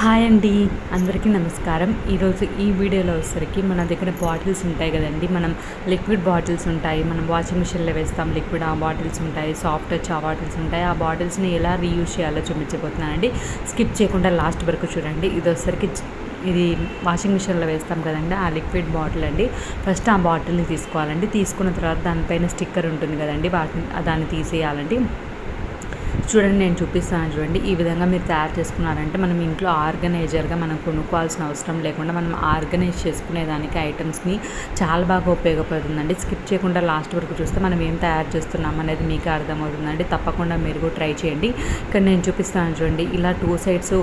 Hi అండి అందరికీ నమస్కారం. ఈరోజు ఈ వీడియోలో వచ్చేసరికి మన దగ్గర బాటిల్స్ ఉంటాయి కదండి. మనం లిక్విడ్ బాటిల్స్ ఉంటాయి మనం వాషింగ్ మిషన్లో వేస్తాం లిక్విడ్ ఆ బాటిల్స్ ఉంటాయి సాఫ్ట్ టచ్ ఆ బాటిల్స్ ఉంటాయి. ఆ బాటిల్స్ని ఎలా రీయూజ్ చేయాలో చూపించబోతున్నానండి. స్కిప్ చేయకుండా లాస్ట్ వరకు చూడండి. ఇది వచ్చేసరికి ఇది వాషింగ్ మిషన్లో వేస్తాం కదండి ఆ లిక్విడ్ బాటిల్ అండి. ఫస్ట్ ఆ బాటిల్ని తీసుకోవాలండి. తీసుకున్న తర్వాత దానిపైన స్టిక్కర్ ఉంటుంది కదండి వాటిని దాన్ని తీసేయాలండి. చూడండి నేను చూపిస్తాను చూడండి. ఈ విధంగా మీరు తయారు చేసుకున్నారంటే మనం ఇంట్లో ఆర్గనైజర్గా మనం కొనుక్కోవాల్సిన అవసరం లేకుండా మనం ఆర్గనైజ్ చేసుకునేదానికి ఐటమ్స్ని చాలా బాగా ఉపయోగపడుతుందండి. స్కిప్ చేయకుండా లాస్ట్ వరకు చూస్తే మనం ఏం తయారు చేస్తున్నాం అనేది మీకు అర్థమవుతుందండి. తప్పకుండా మీరు కూడా ట్రై చేయండి. ఇక్కడ నేను చూపిస్తాను చూడండి. ఇలా టూ సైడ్స్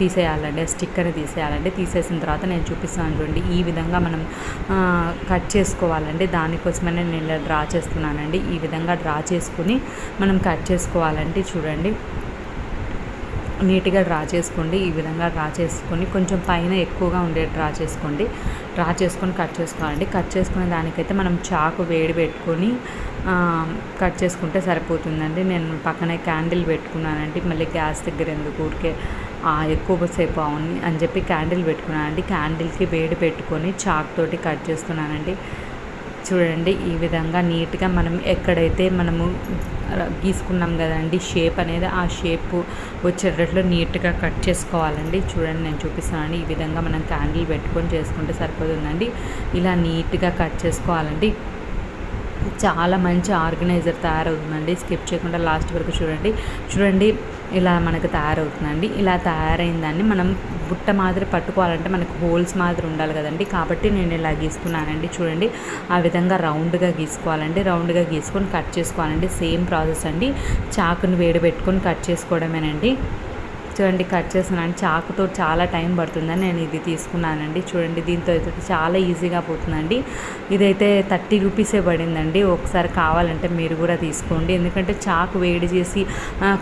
తీసేయాలండి. ఆ స్టిక్కర్ని తీసేయాలండి. తీసేసిన తర్వాత నేను చూపిస్తాను చూడండి. ఈ విధంగా మనం కట్ చేసుకోవాలండి. దానికోసమనే నేను డ్రా చేస్తున్నానండి. ఈ విధంగా డ్రా చేసుకుని మనం కట్ చేసుకోవాలంటే చూడండి. నీట్గా డ్రా చేసుకోండి. ఈ విధంగా డ్రా చేసుకొని కొంచెం పైన ఎక్కువగా ఉండే డ్రా చేసుకోండి. డ్రా చేసుకొని కట్ చేసుకోవాలండి. కట్ చేసుకునే దానికైతే మనం చాకు వేడి పెట్టుకొని కట్ చేసుకుంటే సరిపోతుందండి. నేను పక్కనే క్యాండిల్ పెట్టుకున్నానండి. మళ్ళీ గ్యాస్ దగ్గర ఎందుకు ఊరికే ఎక్కువసేపు అవును అని చెప్పి క్యాండిల్ పెట్టుకున్నానండి. క్యాండిల్కి వేడి పెట్టుకొని చాక్ తోటి కట్ చేస్తున్నానండి. చూడండి ఈ విధంగా నీట్గా మనం ఎక్కడైతే మనము గీసుకున్నాం కదండి షేప్ అనేది ఆ షేప్ వచ్చేటట్లు నీట్గా కట్ చేసుకోవాలండి. చూడండి నేను చూపిస్తానండి ఈ విధంగా మనం క్యాండిల్ పెట్టుకొని చేసుకుంటే సరిపోతుందండి. ఇలా నీట్గా కట్ చేసుకోవాలండి. చాలా మంచి ఆర్గనైజర్ తయారవుతుందండి. స్కిప్ చేయకుండా లాస్ట్ వరకు చూడండి. చూడండి ఇలా మనకు తయారవుతుందండి. ఇలా తయారైన దాన్ని మనం బుట్ట మాదిరి పట్టుకోవాలంటే మనకు హోల్స్ మాదిరి ఉండాలి కదండి. కాబట్టి నేను ఇలా గీసుకున్నానండి చూడండి ఆ విధంగా రౌండ్గా గీసుకోవాలండి. రౌండ్గా గీసుకొని కట్ చేసుకోవాలండి. సేమ్ ప్రాసెస్ అండి. చాకుని వేడి పెట్టుకొని కట్ చేసుకోవడమేనండి. చూడండి కట్ చేస్తున్నాను. చాకుతో చాలా టైం పడుతుందని నేను ఇది తీసుకున్నానండి. చూడండి దీంతో అయితే చాలా ఈజీగా పోతుందండి. ఇదైతే థర్టీ రూపీసే పడిందండి. ఒకసారి కావాలంటే మీరు కూడా తీసుకోండి. ఎందుకంటే చాకు వేడి చేసి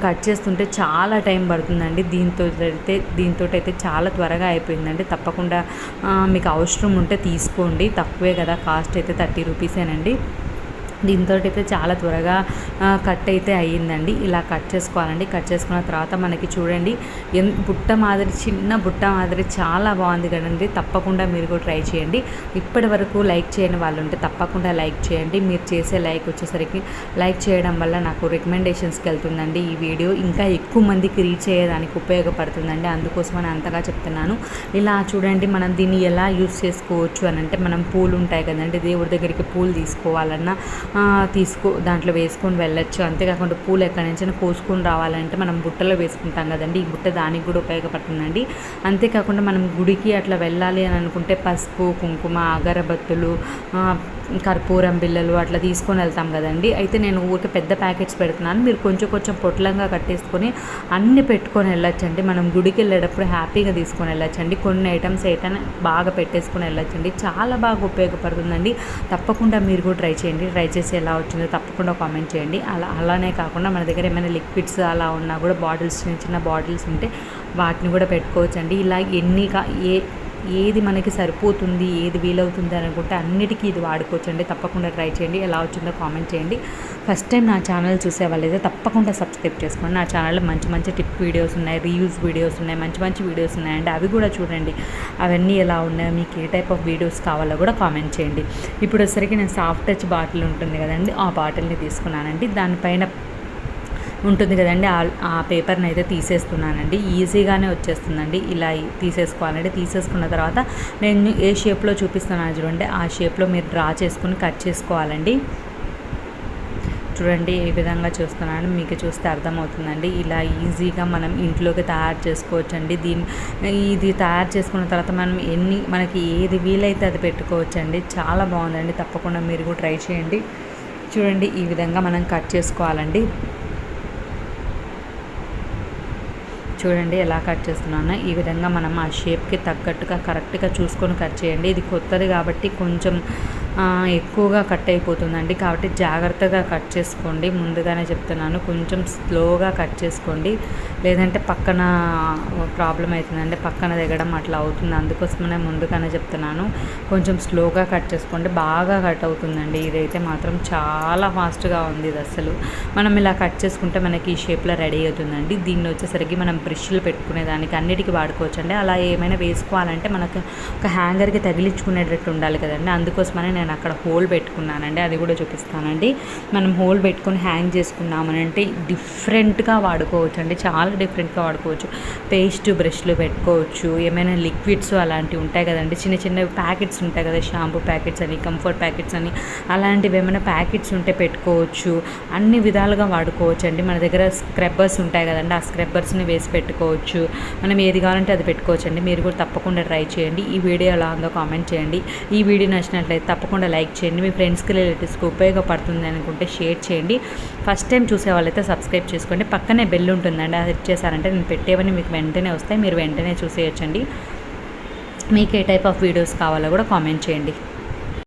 కట్ చేస్తుంటే చాలా టైం పడుతుందండి. దీంతో అయితే దీంతో అయితే చాలా త్వరగా అయిపోయిందండి. తప్పకుండా మీకు అవసరం ఉంటే తీసుకోండి. తక్కువే కదా కాస్ట్ అయితే థర్టీ రూపీసేనండి. దీంతో అయితే చాలా త్వరగా కట్ అయితే అయ్యిందండి. ఇలా కట్ చేసుకోవాలండి. కట్ చేసుకున్న తర్వాత మనకి చూడండి ఎన్ బుట్ట మాదిరి చిన్న బుట్ట మాదిరి చాలా బాగుంది కదండి. తప్పకుండా మీరు కూడా ట్రై చేయండి. ఇప్పటి వరకు లైక్ చేయని వాళ్ళు ఉంటే తప్పకుండా లైక్ చేయండి. మీరు చేసే లైక్ వచ్చేసరికి లైక్ చేయడం వల్ల నాకు రికమెండేషన్స్కి వెళ్తుందండి ఈ వీడియో. ఇంకా ఎక్కువ మందికి రీచ్ అయ్యేదానికి ఉపయోగపడుతుందండి. అందుకోసమని అంతగా చెప్తున్నాను. ఇలా చూడండి మనం దీన్ని ఎలా యూస్ చేసుకోవచ్చు అని అంటే మనం పూలు ఉంటాయి కదండి. దేవుడి దగ్గరికి పూలు తీసుకోవాలన్నా తీసుకో దాంట్లో వేసుకొని వెళ్ళొచ్చు. అంతేకాకుండా పూలు ఎక్కడి నుంచి కోసుకొని రావాలంటే మనం బుట్టలో వేసుకుంటాం కదండి. ఈ బుట్ట దానికి కూడా ఉపయోగపడుతుందండి. అంతేకాకుండా మనం గుడికి అట్లా వెళ్ళాలి అని అనుకుంటే పసుపు కుంకుమ అగరబత్తులు కర్పూరం బిల్లలు అట్లా తీసుకొని వెళ్తాం కదండి. అయితే నేను ఊరికే పెద్ద ప్యాకెట్స్ పెడుతున్నాను. మీరు కొంచెం కొంచెం పొట్లంగా కట్టేసుకొని అన్ని పెట్టుకొని వెళ్ళొచ్చండి. మనం గుడికి వెళ్ళేటప్పుడు హ్యాపీగా తీసుకొని వెళ్ళొచ్చండి. కొన్ని ఐటమ్స్ అయితే బాగా పెట్టేసుకొని వెళ్ళొచ్చండి. చాలా బాగా ఉపయోగపడుతుందండి. తప్పకుండా మీరు కూడా ట్రై చేయండి. ట్రై చేసి ఎలా వచ్చిందో తప్పకుండా కామెంట్ చేయండి. అలా అలానే కాకుండా మన దగ్గర ఏమైనా లిక్విడ్స్ అలా ఉన్నా కూడా బాటిల్స్ చిన్న చిన్న బాటిల్స్ ఉంటే వాటిని కూడా పెట్టుకోవచ్చండి. ఇలా ఎన్ని ఏ ఏది మనకి సరిపోతుంది ఏది వీలవుతుంది అని అనుకుంటే అన్నిటికీ ఇది వాడుకోవచ్చండి. తప్పకుండా ట్రై చేయండి. ఎలా వచ్చిందో కామెంట్ చేయండి. ఫస్ట్ టైం నా ఛానల్ చూసే వాళ్ళైతే తప్పకుండా సబ్స్క్రైబ్ చేసుకోండి. నా ఛానల్లో మంచి మంచి టిప్ వీడియోస్ ఉన్నాయి రీయూస్ వీడియోస్ ఉన్నాయి మంచి మంచి వీడియోస్ ఉన్నాయండి. అవి కూడా చూడండి. అవన్నీ ఎలా ఉన్నాయో మీకు ఏ టైప్ ఆఫ్ వీడియోస్ కావాలో కూడా కామెంట్ చేయండి. ఇప్పుడు వచ్చరికి నేను సాఫ్ట్ టచ్ బాటిల్ ఉంటుంది కదండి ఆ బాటిల్ని తీసుకున్నానండి. దానిపైన ఉంటుంది కదండి. ఆ పేపర్ని అయితే తీసేస్తున్నానండి. ఈజీగానే వచ్చేస్తుందండి. ఇలా తీసేసుకోవాలండి తీసేసుకున్న తర్వాత నేను ఏ షేప్లో చూపిస్తున్నాను చూడండి. ఆ షేప్లో మీరు డ్రా చేసుకుని కట్ చేసుకోవాలండి. చూడండి ఏ విధంగా చూస్తున్నాను మీకు చూస్తే అర్థమవుతుందండి. ఇలా ఈజీగా మనం ఇంట్లోకి తయారు చేసుకోవచ్చండి. దీన్ని ఇది తయారు చేసుకున్న తర్వాత మనం ఎన్ని మనకి ఏది వీలైతే అది పెట్టుకోవచ్చండి. చాలా బాగుందండి. తప్పకుండా మీరు కూడా ట్రై చేయండి. చూడండి ఈ విధంగా మనం కట్ చేసుకోవాలండి. చూడండి ఎలా కట్ చేస్తున్నానో. ఈ విధంగా మనం ఆ షేప్కి తగ్గట్టుగా కరెక్ట్గా చూసుకొని కట్ చేయండి. ఇది కొత్తది కాబట్టి కొంచెం ఎక్కువగా కట్ అయిపోతుందండి. కాబట్టి జాగ్రత్తగా కట్ చేసుకోండి. ముందుగానే చెప్తున్నాను కొంచెం స్లోగా కట్ చేసుకోండి. లేదంటే పక్కన ప్రాబ్లం అవుతుందండి. పక్కన దిగడం అట్లా అవుతుంది. అందుకోసమనే ముందుగానే చెప్తున్నాను కొంచెం స్లోగా కట్ చేసుకోండి. బాగా కట్ అవుతుందండి. ఇదైతే మాత్రం చాలా ఫాస్ట్గా ఉంది ఇది అసలు. మనం ఇలా కట్ చేసుకుంటే మనకి ఈ షేప్లో రెడీ అవుతుందండి. దీన్ని వచ్చేసరికి మనం బ్రష్లు పెట్టుకునే దానికి అన్నిటికీ వాడుకోవచ్చు అండి అలా ఏమైనా వేసుకోవాలంటే మనకు ఒక హ్యాంగర్కి తగిలించుకునేటట్టు ఉండాలి కదండి. అందుకోసమనే నేను నేను అక్కడ హోల్ పెట్టుకున్నానండి అది కూడా చూపిస్తానండి. మనం హోల్ పెట్టుకొని హ్యాంగ్ చేసుకున్నామనంటే డిఫరెంట్గా వాడుకోవచ్చు అండి చాలా డిఫరెంట్గా వాడుకోవచ్చు. పేస్ట్ బ్రష్లు పెట్టుకోవచ్చు ఏమైనా లిక్విడ్స్ అలాంటివి ఉంటాయి కదండి చిన్న చిన్న ప్యాకెట్స్ ఉంటాయి కదా షాంపూ ప్యాకెట్స్ అని కంఫర్ట్ ప్యాకెట్స్ అని అలాంటివి ఏమైనా ప్యాకెట్స్ ఉంటే పెట్టుకోవచ్చు. అన్ని విధాలుగా వాడుకోవచ్చు అండి మన దగ్గర స్క్రబ్బర్స్ ఉంటాయి కదండి ఆ స్క్రబ్బర్స్ని వేసి పెట్టుకోవచ్చు. మనం ఏది కావాలంటే అది పెట్టుకోవచ్చు అండి మీరు కూడా తప్పకుండా ట్రై చేయండి. ఈ వీడియో ఎలా ఉందో కామెంట్ చేయండి. ఈ వీడియో నచ్చినట్లయితే తప్పకుండా లైక్ చేయండి. మీ ఫ్రెండ్స్కి రిలేటివ్స్కి ఉపయోగపడుతుంది అనుకుంటే షేర్ చేయండి. ఫస్ట్ టైం చూసే వాళ్ళైతే సబ్స్క్రైబ్ చేసుకోండి. పక్కనే బెల్ ఉంటుందండి అది సెట్ చేశారంటే నేను పెట్టేవని మీకు వెంటనే వస్తాయి. మీరు వెంటనే చూసేయచ్చండి. మీకు ఏ టైప్ ఆఫ్ వీడియోస్ కావాలో కూడా కామెంట్ చేయండి.